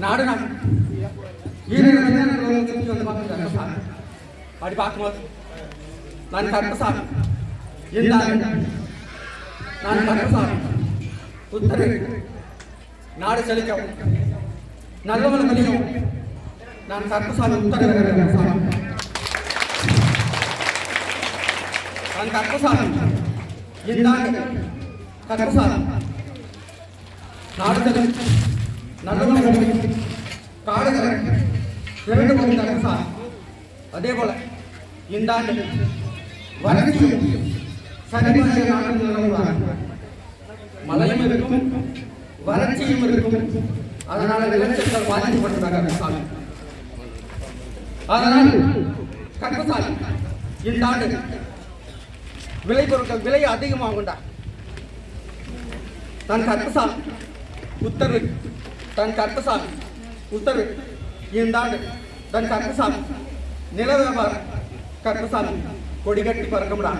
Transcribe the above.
நாடு நான் அப்படி பார்க்கும்போது நான் கர்த்தசாமி இருந்தாங்க நான் கர்த்தசாமி உத்தரவு நாடு செழிக்கவும் நல்லவன் கழியும் நான் கர்த்தசாமி உத்தரவு சாமி நான் கர்த்தசாமி இருந்தாங்க கர்த்தசாமி நாடு செழிக்கும் நல்லவன் கழியும் காடுகளை. இரண்டு மூணு கர்த்தசாமி அதே போல இந்த ஆண்டு வறட்சியும் சரிபார்க்க நாட்கள் மழையும் இருக்கும் வறட்சியும் இருக்கும். அதனால விளைச்சல்கள் பாதிக்கப்பட்டிருக்காங்க அதனால் கர்மசாமி இந்த ஆண்டு விலை பொருட்கள் விலை அதிகமாகுண்டா தன் கர்த்தசாமி உத்தரவு தன் கர்த்தசாமி உத்தரவு இந்த ஆண்டு தன் கர்த்தசாமி நில வியாபாரம் கர்த்தசாமி கொடிகட்டி பறக்கமுடா.